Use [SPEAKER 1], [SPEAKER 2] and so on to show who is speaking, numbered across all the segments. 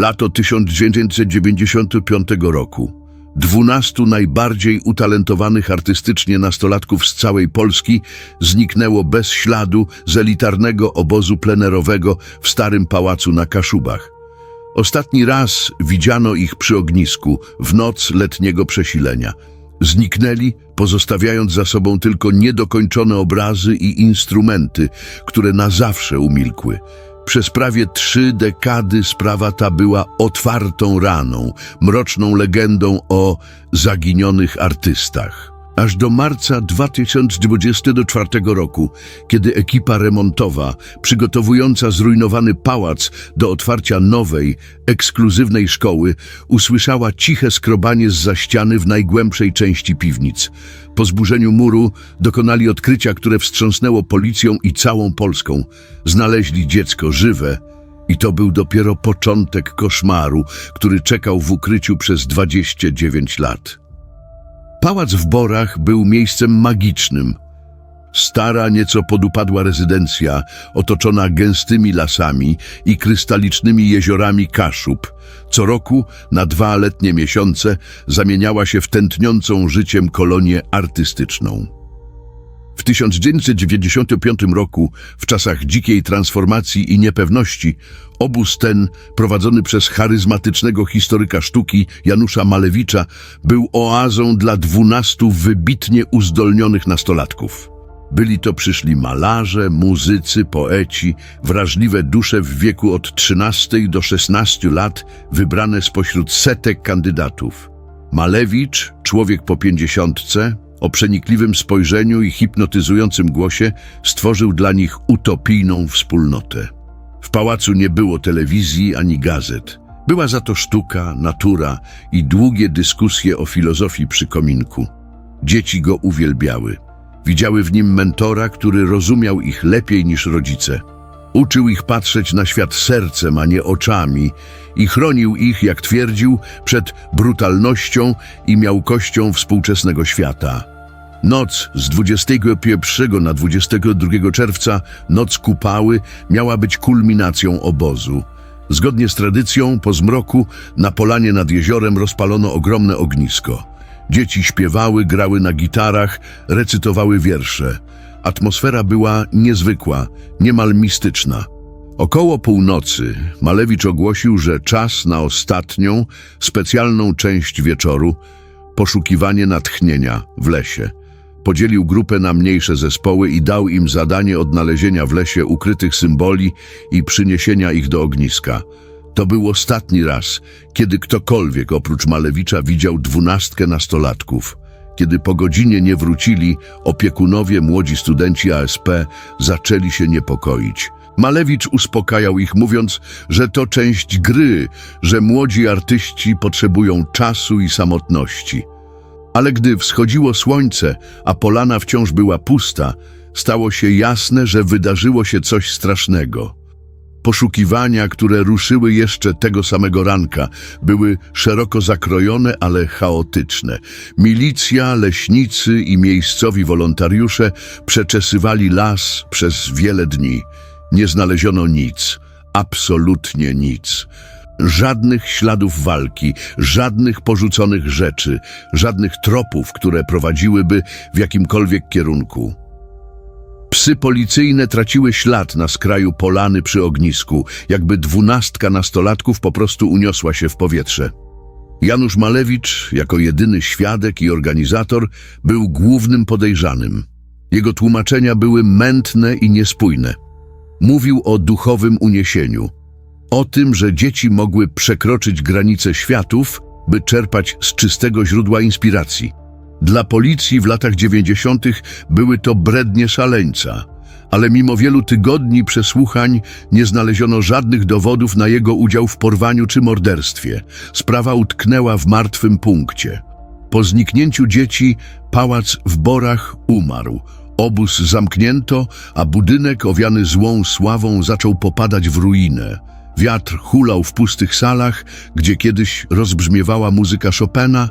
[SPEAKER 1] Lato 1995 roku. Dwunastu najbardziej utalentowanych artystycznie nastolatków z całej Polski zniknęło bez śladu z elitarnego obozu plenerowego w Starym Pałacu na Kaszubach. Ostatni raz widziano ich przy ognisku w noc letniego przesilenia. Zniknęli, pozostawiając za sobą tylko niedokończone obrazy i instrumenty, które na zawsze umilkły. Przez prawie trzy dekady sprawa ta była otwartą raną, mroczną legendą o zaginionych artystach. Aż do marca 2024 roku, kiedy ekipa remontowa, przygotowująca zrujnowany pałac do otwarcia nowej, ekskluzywnej szkoły, usłyszała ciche skrobanie z ściany w najgłębszej części piwnic. Po zburzeniu muru dokonali odkrycia, które wstrząsnęło policją i całą Polską. Znaleźli dziecko żywe i to był dopiero początek koszmaru, który czekał w ukryciu przez 29 lat. Pałac w Borach był miejscem magicznym. Stara, nieco podupadła rezydencja, otoczona gęstymi lasami i krystalicznymi jeziorami Kaszub, co roku na dwa letnie miesiące zamieniała się w tętniącą życiem kolonię artystyczną. W 1995 roku, w czasach dzikiej transformacji i niepewności, obóz ten, prowadzony przez charyzmatycznego historyka sztuki Janusza Malewicza, był oazą dla dwunastu wybitnie uzdolnionych nastolatków. Byli to przyszli malarze, muzycy, poeci, wrażliwe dusze w wieku od 13 do 16 lat, wybrane spośród setek kandydatów. Malewicz, człowiek po pięćdziesiątce, o przenikliwym spojrzeniu i hipnotyzującym głosie stworzył dla nich utopijną wspólnotę. W pałacu nie było telewizji ani gazet. Była za to sztuka, natura i długie dyskusje o filozofii przy kominku. Dzieci go uwielbiały. Widziały w nim mentora, który rozumiał ich lepiej niż rodzice. Uczył ich patrzeć na świat sercem, a nie oczami i chronił ich, jak twierdził, przed brutalnością i miałkością współczesnego świata. Noc z 21 na 22 czerwca, noc kupały, miała być kulminacją obozu. Zgodnie z tradycją, po zmroku, na polanie nad jeziorem rozpalono ogromne ognisko. Dzieci śpiewały, grały na gitarach, recytowały wiersze. Atmosfera była niezwykła, niemal mistyczna. Około północy Malewicz ogłosił, że czas na ostatnią, specjalną część wieczoru poszukiwanie natchnienia w lesie. Podzielił grupę na mniejsze zespoły i dał im zadanie odnalezienia w lesie ukrytych symboli i przyniesienia ich do ogniska. To był ostatni raz, kiedy ktokolwiek oprócz Malewicza widział dwunastkę nastolatków. Kiedy po godzinie nie wrócili, opiekunowie, młodzi studenci ASP zaczęli się niepokoić. Malewicz uspokajał ich, mówiąc, że to część gry, że młodzi artyści potrzebują czasu i samotności. Ale gdy wschodziło słońce, a polana wciąż była pusta, stało się jasne, że wydarzyło się coś strasznego. Poszukiwania, które ruszyły jeszcze tego samego ranka, były szeroko zakrojone, ale chaotyczne. Milicja, leśnicy i miejscowi wolontariusze przeczesywali las przez wiele dni. Nie znaleziono nic, absolutnie nic. Żadnych śladów walki, żadnych porzuconych rzeczy, żadnych tropów, które prowadziłyby w jakimkolwiek kierunku. Psy policyjne traciły ślad na skraju polany przy ognisku, jakby dwunastka nastolatków po prostu uniosła się w powietrze. Janusz Malewicz, jako jedyny świadek i organizator, był głównym podejrzanym. Jego tłumaczenia były mętne i niespójne. Mówił o duchowym uniesieniu, o tym, że dzieci mogły przekroczyć granice światów, by czerpać z czystego źródła inspiracji. Dla policji w latach dziewięćdziesiątych były to brednie szaleńca, ale mimo wielu tygodni przesłuchań nie znaleziono żadnych dowodów na jego udział w porwaniu czy morderstwie. Sprawa utknęła w martwym punkcie. Po zniknięciu dzieci pałac w Borach umarł. Obóz zamknięto, a budynek owiany złą sławą zaczął popadać w ruinę. Wiatr hulał w pustych salach, gdzie kiedyś rozbrzmiewała muzyka Chopina,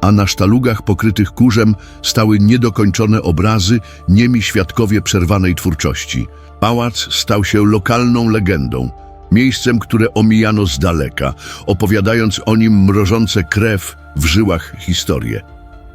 [SPEAKER 1] a na sztalugach pokrytych kurzem stały niedokończone obrazy, niemi świadkowie przerwanej twórczości. Pałac stał się lokalną legendą. miejscem, które omijano z daleka, opowiadając o nim mrożące krew w żyłach historię.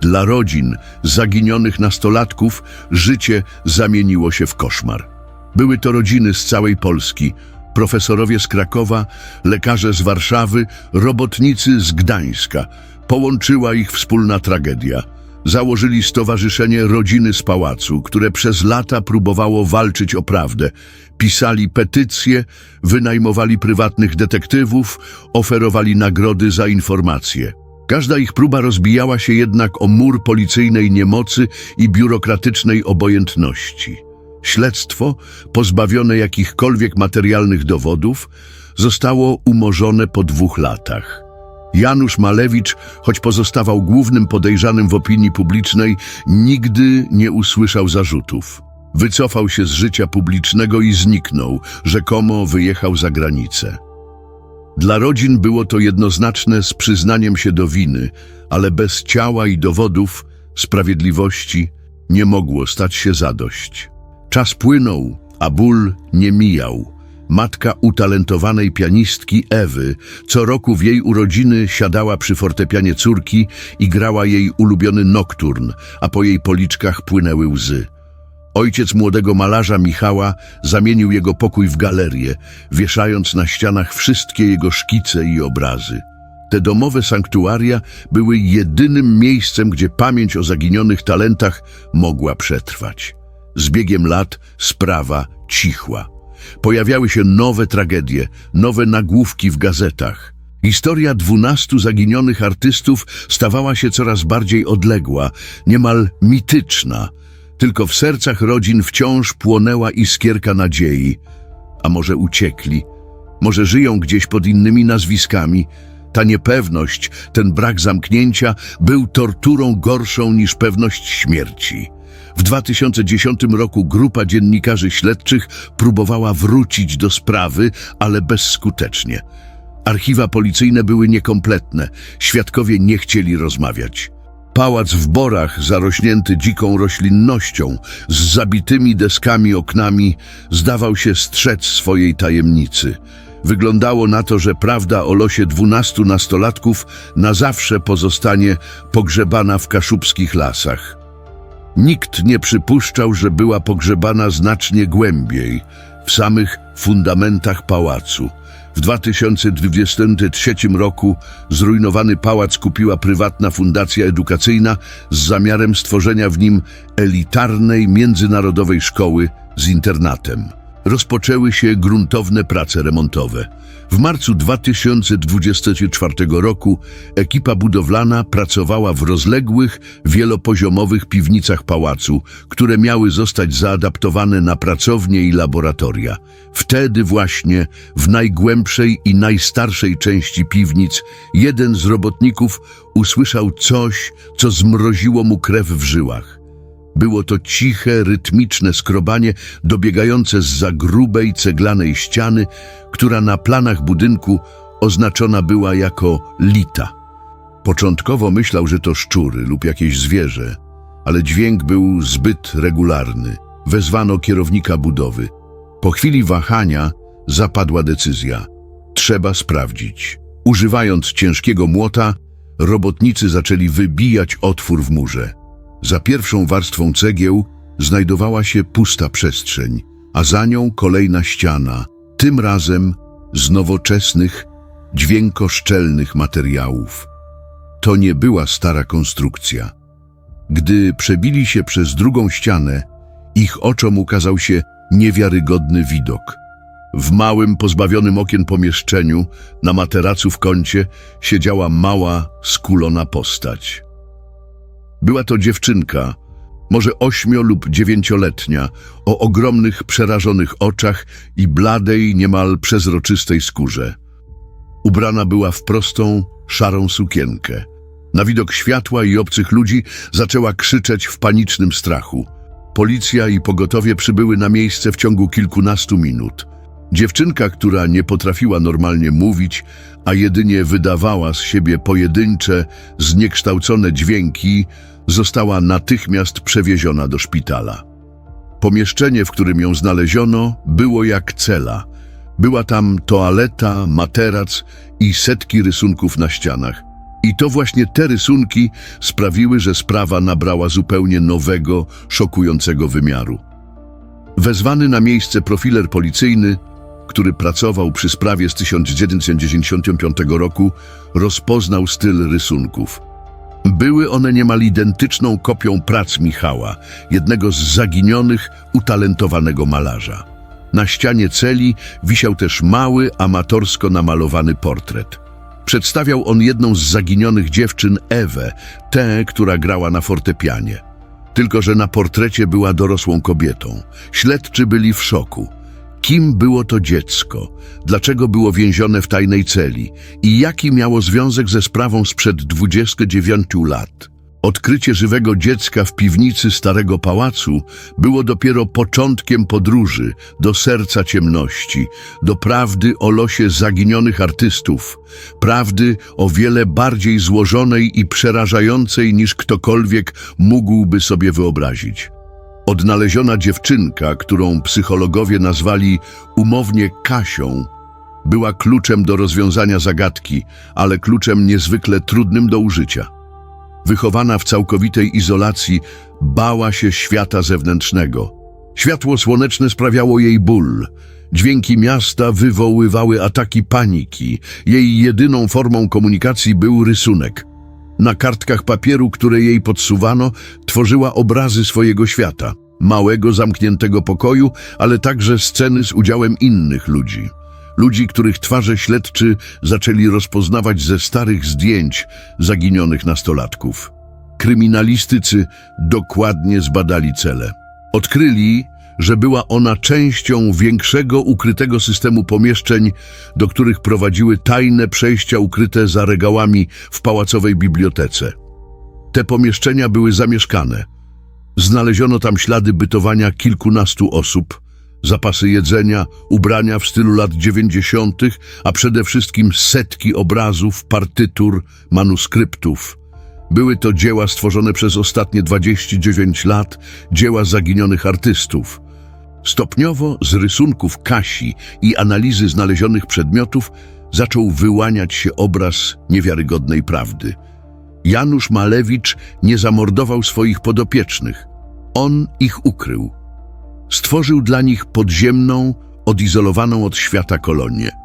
[SPEAKER 1] Dla rodzin zaginionych nastolatków życie zamieniło się w koszmar. Były to rodziny z całej Polski, profesorowie z Krakowa, lekarze z Warszawy, robotnicy z Gdańska. Połączyła ich wspólna tragedia. Założyli stowarzyszenie Rodziny z Pałacu, które przez lata próbowało walczyć o prawdę. Pisali petycje, wynajmowali prywatnych detektywów, oferowali nagrody za informacje. Każda ich próba rozbijała się jednak o mur policyjnej niemocy i biurokratycznej obojętności. Śledztwo, pozbawione jakichkolwiek materialnych dowodów, zostało umorzone po dwóch latach. Janusz Malewicz, choć pozostawał głównym podejrzanym w opinii publicznej, nigdy nie usłyszał zarzutów. Wycofał się z życia publicznego i zniknął, rzekomo wyjechał za granicę. Dla rodzin było to jednoznaczne z przyznaniem się do winy, ale bez ciała i dowodów sprawiedliwości nie mogło stać się zadość. Czas płynął, a ból nie mijał. Matka utalentowanej pianistki Ewy co roku w jej urodziny siadała przy fortepianie córki i grała jej ulubiony nokturn, a po jej policzkach płynęły łzy. Ojciec młodego malarza Michała zamienił jego pokój w galerię, wieszając na ścianach wszystkie jego szkice i obrazy. Te domowe sanktuaria były jedynym miejscem, gdzie pamięć o zaginionych talentach mogła przetrwać. Z biegiem lat sprawa cichła. Pojawiały się nowe tragedie, nowe nagłówki w gazetach. Historia dwunastu zaginionych artystów stawała się coraz bardziej odległa, niemal mityczna. Tylko w sercach rodzin wciąż płonęła iskierka nadziei. A może uciekli? Może żyją gdzieś pod innymi nazwiskami? Ta niepewność, ten brak zamknięcia był torturą gorszą niż pewność śmierci. W 2010 roku grupa dziennikarzy śledczych próbowała wrócić do sprawy, ale bezskutecznie. Archiwa policyjne były niekompletne, świadkowie nie chcieli rozmawiać. Pałac w Borach, zarośnięty dziką roślinnością, z zabitymi deskami oknami, zdawał się strzec swojej tajemnicy. Wyglądało na to, że prawda o losie dwunastu nastolatków na zawsze pozostanie pogrzebana w kaszubskich lasach. Nikt nie przypuszczał, że była pogrzebana znacznie głębiej, w samych fundamentach pałacu. W 2023 roku zrujnowany pałac kupiła prywatna fundacja edukacyjna z zamiarem stworzenia w nim elitarnej międzynarodowej szkoły z internatem. Rozpoczęły się gruntowne prace remontowe. W marcu 2024 roku ekipa budowlana pracowała w rozległych, wielopoziomowych piwnicach pałacu, które miały zostać zaadaptowane na pracownie i laboratoria. Wtedy właśnie, w najgłębszej i najstarszej części piwnic, jeden z robotników usłyszał coś, co zmroziło mu krew w żyłach. Było to ciche, rytmiczne skrobanie dobiegające z za grubej ceglanej ściany, która na planach budynku oznaczona była jako lita. Początkowo myślał, że to szczury lub jakieś zwierzę, ale dźwięk był zbyt regularny. Wezwano kierownika budowy. Po chwili wahania zapadła decyzja. Trzeba sprawdzić. Używając ciężkiego młota, robotnicy zaczęli wybijać otwór w murze. Za pierwszą warstwą cegieł znajdowała się pusta przestrzeń, a za nią kolejna ściana, tym razem z nowoczesnych, dźwiękoszczelnych materiałów. To nie była stara konstrukcja. Gdy przebili się przez drugą ścianę, ich oczom ukazał się niewiarygodny widok. W małym, pozbawionym okien pomieszczeniu, na materacu w kącie, siedziała mała, skulona postać. Była to dziewczynka, może ośmio- lub dziewięcioletnia, o ogromnych, przerażonych oczach i bladej, niemal przezroczystej skórze. Ubrana była w prostą, szarą sukienkę. Na widok światła i obcych ludzi zaczęła krzyczeć w panicznym strachu. Policja i pogotowie przybyły na miejsce w ciągu kilkunastu minut. Dziewczynka, która nie potrafiła normalnie mówić, a jedynie wydawała z siebie pojedyncze, zniekształcone dźwięki, została natychmiast przewieziona do szpitala. Pomieszczenie, w którym ją znaleziono, było jak cela. Była tam toaleta, materac i setki rysunków na ścianach. I to właśnie te rysunki sprawiły, że sprawa nabrała zupełnie nowego, szokującego wymiaru. Wezwany na miejsce profiler policyjny, który pracował przy sprawie z 1995 roku, rozpoznał styl rysunków. Były one niemal identyczną kopią prac Michała, jednego z zaginionych, utalentowanego malarza. Na ścianie celi wisiał też mały, amatorsko namalowany portret. Przedstawiał on jedną z zaginionych dziewczyn, Ewę, tę, która grała na fortepianie. Tylko, że na portrecie była dorosłą kobietą. Śledczy byli w szoku. Kim było to dziecko? Dlaczego było więzione w tajnej celi? I jaki miało związek ze sprawą sprzed 29 lat? Odkrycie żywego dziecka w piwnicy Starego Pałacu było dopiero początkiem podróży do serca ciemności, do prawdy o losie zaginionych artystów, prawdy o wiele bardziej złożonej i przerażającej niż ktokolwiek mógłby sobie wyobrazić. Odnaleziona dziewczynka, którą psychologowie nazwali umownie Kasią, była kluczem do rozwiązania zagadki, ale kluczem niezwykle trudnym do użycia. Wychowana w całkowitej izolacji, bała się świata zewnętrznego. Światło słoneczne sprawiało jej ból. Dźwięki miasta wywoływały ataki paniki. Jej jedyną formą komunikacji był rysunek. Na kartkach papieru, które jej podsuwano, tworzyła obrazy swojego świata. Małego, zamkniętego pokoju, ale także sceny z udziałem innych ludzi. Ludzi, których twarze śledczy zaczęli rozpoznawać ze starych zdjęć zaginionych nastolatków. Kryminalistycy dokładnie zbadali cele. Odkryli, że była ona częścią większego ukrytego systemu pomieszczeń, do których prowadziły tajne przejścia ukryte za regałami w pałacowej bibliotece. Te pomieszczenia były zamieszkane. Znaleziono tam ślady bytowania kilkunastu osób, zapasy jedzenia, ubrania w stylu lat dziewięćdziesiątych, a przede wszystkim setki obrazów, partytur, manuskryptów. Były to dzieła stworzone przez ostatnie 29 lat, dzieła zaginionych artystów. Stopniowo z rysunków Kasi i analizy znalezionych przedmiotów zaczął wyłaniać się obraz niewiarygodnej prawdy. Janusz Malewicz nie zamordował swoich podopiecznych. On ich ukrył. Stworzył dla nich podziemną, odizolowaną od świata kolonię.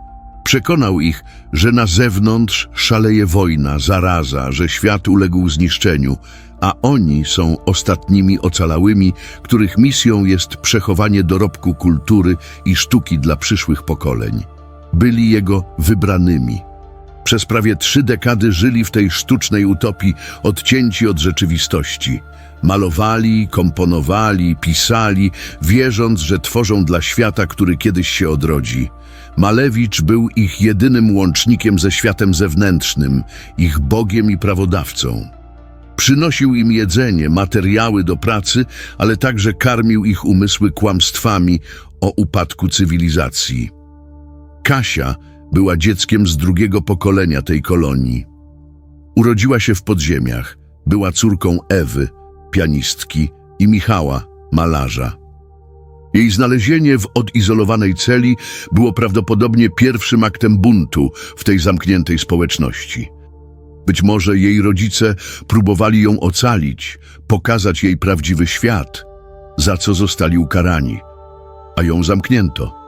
[SPEAKER 1] Przekonał ich, że na zewnątrz szaleje wojna, zaraza, że świat uległ zniszczeniu, a oni są ostatnimi ocalałymi, których misją jest przechowanie dorobku kultury i sztuki dla przyszłych pokoleń. Byli jego wybranymi. Przez prawie trzy dekady żyli w tej sztucznej utopii, odcięci od rzeczywistości. Malowali, komponowali, pisali, wierząc, że tworzą dla świata, który kiedyś się odrodzi. Malewicz był ich jedynym łącznikiem ze światem zewnętrznym, ich Bogiem i prawodawcą. Przynosił im jedzenie, materiały do pracy, ale także karmił ich umysły kłamstwami o upadku cywilizacji. Kasia była dzieckiem z drugiego pokolenia tej kolonii. Urodziła się w podziemiach, była córką Ewy, pianistki i Michała, malarza. Jej znalezienie w odizolowanej celi było prawdopodobnie pierwszym aktem buntu w tej zamkniętej społeczności. Być może jej rodzice próbowali ją ocalić, pokazać jej prawdziwy świat, za co zostali ukarani, a ją zamknięto.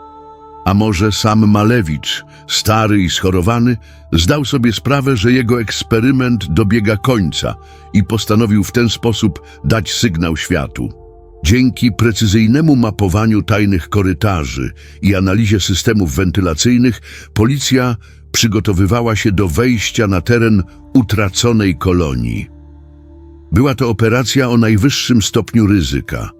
[SPEAKER 1] A może sam Malewicz, stary i schorowany, zdał sobie sprawę, że jego eksperyment dobiega końca i postanowił w ten sposób dać sygnał światu. Dzięki precyzyjnemu mapowaniu tajnych korytarzy i analizie systemów wentylacyjnych, policja przygotowywała się do wejścia na teren utraconej kolonii. Była to operacja o najwyższym stopniu ryzyka –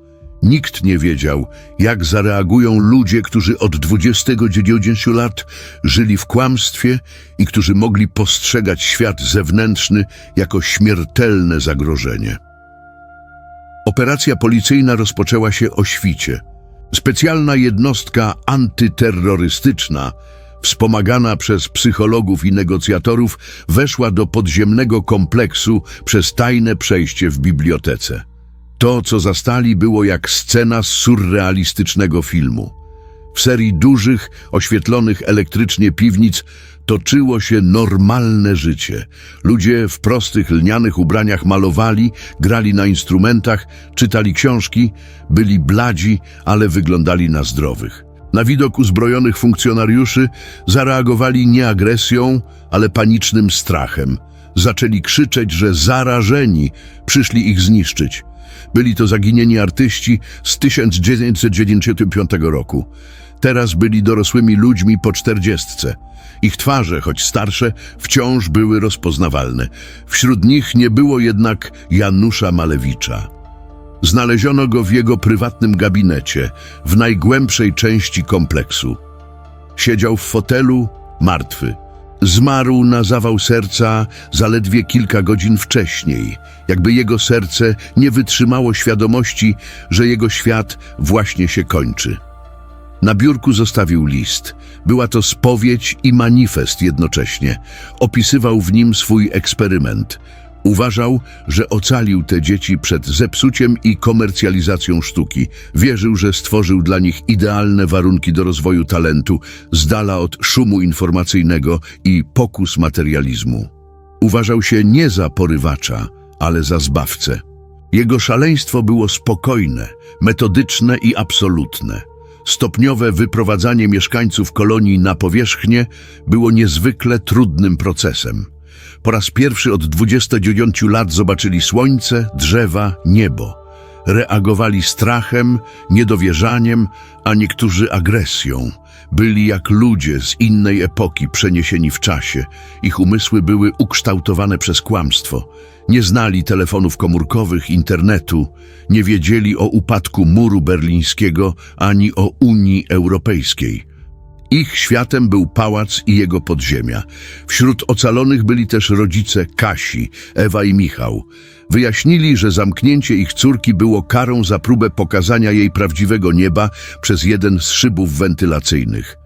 [SPEAKER 1] Nikt nie wiedział, jak zareagują ludzie, którzy od 29 lat żyli w kłamstwie i którzy mogli postrzegać świat zewnętrzny jako śmiertelne zagrożenie. Operacja policyjna rozpoczęła się o świcie. Specjalna jednostka antyterrorystyczna, wspomagana przez psychologów i negocjatorów, weszła do podziemnego kompleksu przez tajne przejście w bibliotece. To, co zastali, było jak scena z surrealistycznego filmu. W serii dużych, oświetlonych elektrycznie piwnic toczyło się normalne życie. Ludzie w prostych lnianych ubraniach malowali, grali na instrumentach, czytali książki, byli bladzi, ale wyglądali na zdrowych. Na widok uzbrojonych funkcjonariuszy zareagowali nie agresją, ale panicznym strachem. Zaczęli krzyczeć, że zarażeni przyszli ich zniszczyć. Byli to zaginieni artyści z 1995 roku. Teraz byli dorosłymi ludźmi po czterdziestce. Ich twarze, choć starsze, wciąż były rozpoznawalne. Wśród nich nie było jednak Janusza Malewicza. Znaleziono go w jego prywatnym gabinecie, w najgłębszej części kompleksu. Siedział w fotelu, martwy. Zmarł na zawał serca zaledwie kilka godzin wcześniej, jakby jego serce nie wytrzymało świadomości, że jego świat właśnie się kończy. Na biurku zostawił list. Była to spowiedź i manifest jednocześnie. Opisywał w nim swój eksperyment. Uważał, że ocalił te dzieci przed zepsuciem i komercjalizacją sztuki. Wierzył, że stworzył dla nich idealne warunki do rozwoju talentu, z dala od szumu informacyjnego i pokus materializmu. Uważał się nie za porywacza, ale za zbawcę. Jego szaleństwo było spokojne, metodyczne i absolutne. Stopniowe wyprowadzanie mieszkańców kolonii na powierzchnię było niezwykle trudnym procesem. Po raz pierwszy od 29 lat zobaczyli słońce, drzewa, niebo. Reagowali strachem, niedowierzaniem, a niektórzy agresją. Byli jak ludzie z innej epoki przeniesieni w czasie. Ich umysły były ukształtowane przez kłamstwo. Nie znali telefonów komórkowych, internetu, nie wiedzieli o upadku muru berlińskiego ani o Unii Europejskiej. Ich światem był pałac i jego podziemia. Wśród ocalonych byli też rodzice Kasi, Ewa i Michał. Wyjaśnili, że zamknięcie ich córki było karą za próbę pokazania jej prawdziwego nieba przez jeden z szybów wentylacyjnych.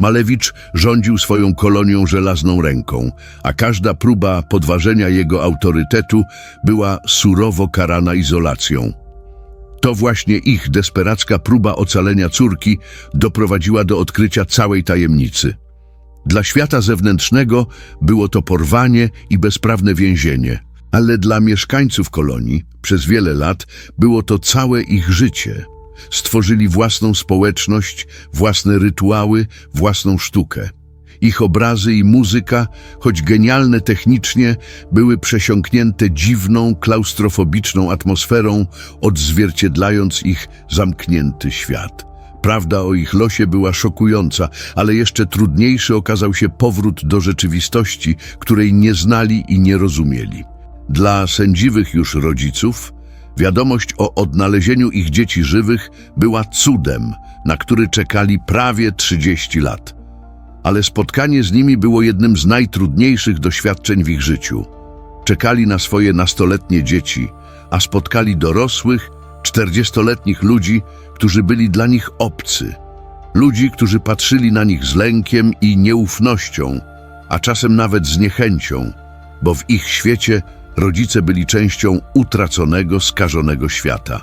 [SPEAKER 1] Malewicz rządził swoją kolonią żelazną ręką, a każda próba podważenia jego autorytetu była surowo karana izolacją. To właśnie ich desperacka próba ocalenia córki doprowadziła do odkrycia całej tajemnicy. Dla świata zewnętrznego było to porwanie i bezprawne więzienie, ale dla mieszkańców kolonii przez wiele lat było to całe ich życie. Stworzyli własną społeczność, własne rytuały, własną sztukę. Ich obrazy i muzyka, choć genialne technicznie, były przesiąknięte dziwną, klaustrofobiczną atmosferą, odzwierciedlając ich zamknięty świat. Prawda o ich losie była szokująca, ale jeszcze trudniejszy okazał się powrót do rzeczywistości, której nie znali i nie rozumieli. Dla sędziwych już rodziców wiadomość o odnalezieniu ich dzieci żywych była cudem, na który czekali prawie 30 lat ale spotkanie z nimi było jednym z najtrudniejszych doświadczeń w ich życiu. Czekali na swoje nastoletnie dzieci, a spotkali dorosłych, czterdziestoletnich ludzi, którzy byli dla nich obcy. Ludzi, którzy patrzyli na nich z lękiem i nieufnością, a czasem nawet z niechęcią, bo w ich świecie rodzice byli częścią utraconego, skażonego świata.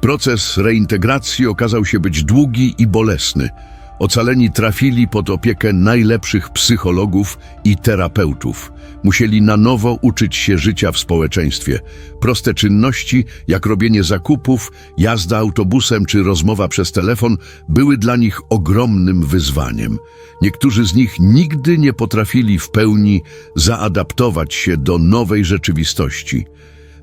[SPEAKER 1] Proces reintegracji okazał się być długi i bolesny, Ocaleni trafili pod opiekę najlepszych psychologów i terapeutów. Musieli na nowo uczyć się życia w społeczeństwie. Proste czynności, jak robienie zakupów, jazda autobusem czy rozmowa przez telefon, były dla nich ogromnym wyzwaniem. Niektórzy z nich nigdy nie potrafili w pełni zaadaptować się do nowej rzeczywistości.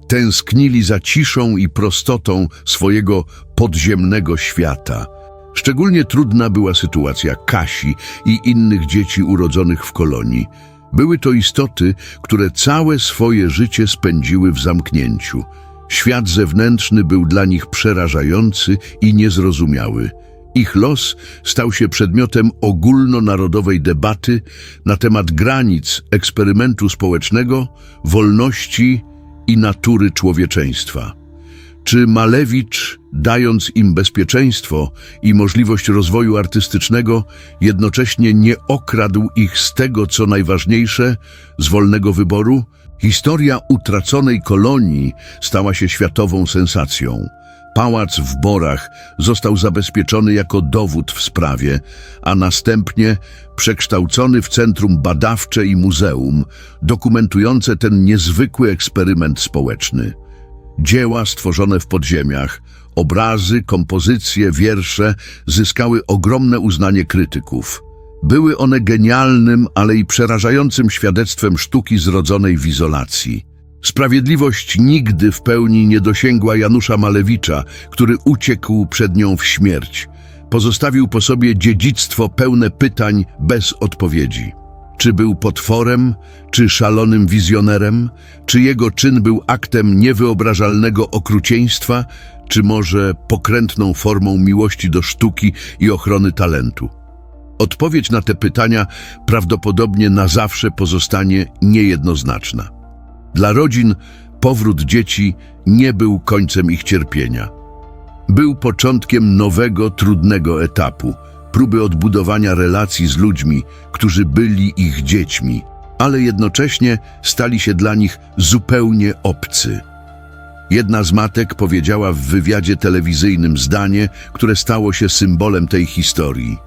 [SPEAKER 1] Tęsknili za ciszą i prostotą swojego podziemnego świata – Szczególnie trudna była sytuacja Kasi i innych dzieci urodzonych w kolonii. Były to istoty, które całe swoje życie spędziły w zamknięciu. Świat zewnętrzny był dla nich przerażający i niezrozumiały. Ich los stał się przedmiotem ogólnonarodowej debaty na temat granic eksperymentu społecznego, wolności i natury człowieczeństwa. Czy Malewicz, dając im bezpieczeństwo i możliwość rozwoju artystycznego, jednocześnie nie okradł ich z tego, co najważniejsze, z wolnego wyboru? Historia utraconej kolonii stała się światową sensacją. Pałac w Borach został zabezpieczony jako dowód w sprawie, a następnie przekształcony w centrum badawcze i muzeum, dokumentujące ten niezwykły eksperyment społeczny. Dzieła stworzone w podziemiach, obrazy, kompozycje, wiersze zyskały ogromne uznanie krytyków. Były one genialnym, ale i przerażającym świadectwem sztuki zrodzonej w izolacji. Sprawiedliwość nigdy w pełni nie dosięgła Janusza Malewicza, który uciekł przed nią w śmierć. Pozostawił po sobie dziedzictwo pełne pytań bez odpowiedzi. Czy był potworem, czy szalonym wizjonerem? Czy jego czyn był aktem niewyobrażalnego okrucieństwa, czy może pokrętną formą miłości do sztuki i ochrony talentu? Odpowiedź na te pytania prawdopodobnie na zawsze pozostanie niejednoznaczna. Dla rodzin powrót dzieci nie był końcem ich cierpienia. Był początkiem nowego, trudnego etapu, próby odbudowania relacji z ludźmi, którzy byli ich dziećmi, ale jednocześnie stali się dla nich zupełnie obcy. Jedna z matek powiedziała w wywiadzie telewizyjnym zdanie, które stało się symbolem tej historii.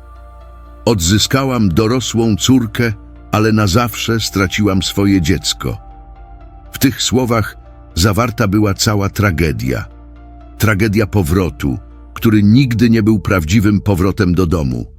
[SPEAKER 1] Odzyskałam dorosłą córkę, ale na zawsze straciłam swoje dziecko. W tych słowach zawarta była cała tragedia. Tragedia powrotu, który nigdy nie był prawdziwym powrotem do domu.